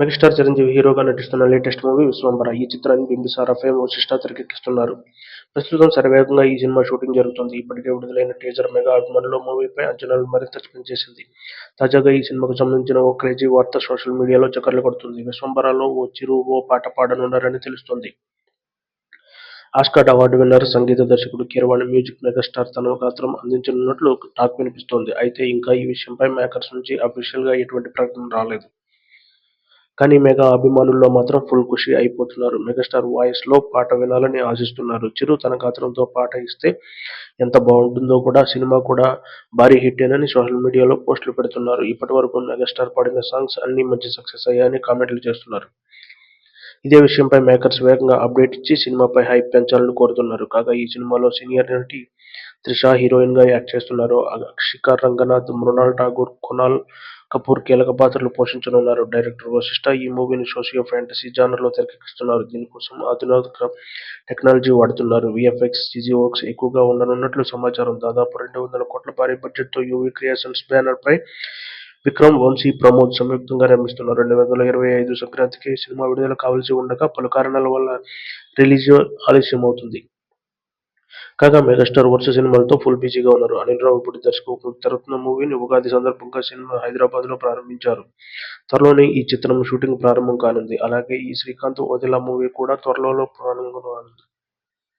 Megastar Chiranjeevi హీరోగా నటిస్తున్న latest movie Vishwambhara ఈ చిత్రాన్ని బింబిసార ఫేమ్ వశిష్ట తెరకెక్కిస్తున్నారు. ప్రస్తుతం శరవేగంగా ఈ సినిమా షూటింగ్ జరుగుతోంది. ఇప్పటికే విడుదలైన టీజర్ మెగా అభిమానులు మూవీపై అంచనాలను మరింత పెంచేసింది. తాజాగా ఈ సినిమాకు సంబంధించిన ఓ క్రేజీ వార్త సోషల్ మీడియాలో చక్కర్లు కొడుతుంది విశ్వంబరాలో ఓ చిరు ఓ పాట పాడనున్నారని తెలుస్తోంది. ఆస్కార్ అవార్డు విన్నర్, సంగీత దర్శకుడు కీరవాణి మ్యూజిక్ మెగాస్టార్ తన గాత్రం అందించనున్నట్లు టాక్ వినిపిస్తోంది. అయితే ఇంకా ఈ విషయంపై మేకర్స్ నుంచి అఫీషియల్గా ఎటువంటి ప్రకటన రాలేదు. కానీ మెగా అభిమానుల్లో మాత్రం ఫుల్ ఖుషీ అయిపోతున్నారు. మెగాస్టార్ వాయిస్లో పాట వినాలని ఆశిస్తున్నారు. చిరు తన గాత్రంతో పాట ఇస్తే ఎంత బాగుంటుందో కూడా సినిమా కూడా భారీ హిట్టేనని సోషల్ మీడియాలో పోస్టులు పెడుతున్నారు. ఇప్పటివరకు మెగాస్టార్ పాడిన సాంగ్స్ అన్నీ మంచి సక్సెస్ అయ్యాయని కామెంట్లు చేస్తున్నారు. ఇదే విషయంపై మేకర్స్ వేగంగా అప్డేట్ ఇచ్చి సినిమాపై హైప్ పెంచాలని కోరుతున్నారు. కాగా ఈ సినిమాలో సీనియర్ నటి త్రిష హీరోయిన్గా యాక్ట్ చేస్తున్నారు. అక్షిక రంగనాథ్, మృణాల్ ఠాగూర్, కునాల్ కపూర్ కీలక పాత్రలు పోషించనున్నారు. డైరెక్టర్ వశిష్ట ఈ మూవీని సోషియో ఫ్యాంటసీ జానర్లో తెరకెక్కిస్తున్నారు. దీనికోసం ఆధునిక టెక్నాలజీ వాడుతున్నారు. విఎఫ్ఎక్స్ సిజీ వర్క్స్ ఎక్కువగా ఉండనున్నట్లు సమాచారం. దాదాపు రెండు వందల కోట్ల భారీ బడ్జెట్తో యూవీ క్రియేషన్స్ బ్యానర్పై విక్రమ్, వంశీ, ప్రమోద్ సంయుక్తంగా నిర్మిస్తున్నారు. రెండు వేల ఇరవై ఐదు సంక్రాంతికి సినిమా విడుదల కావాల్సి ఉండగా పలు కారణాల వల్ల రిలీజ్ ఆలస్యం అవుతుంది కాగా మెగాస్టార్ వరుస సినిమాలతో ఫుల్ బిజీగా ఉన్నారు. అనిల్ రావిపూడి దర్శకత్వంలో తెరకెక్కుతున్న మూవీని ఉగాది సందర్భంగా సినిమా హైదరాబాద్లో ప్రారంభించారు. త్వరలోనే ఈ చిత్రం షూటింగ్ ప్రారంభం కానుంది. అలాగే ఈ శ్రీకాంత్ వదిల మూవీ కూడా త్వరలో ప్రారంభం కానుంది.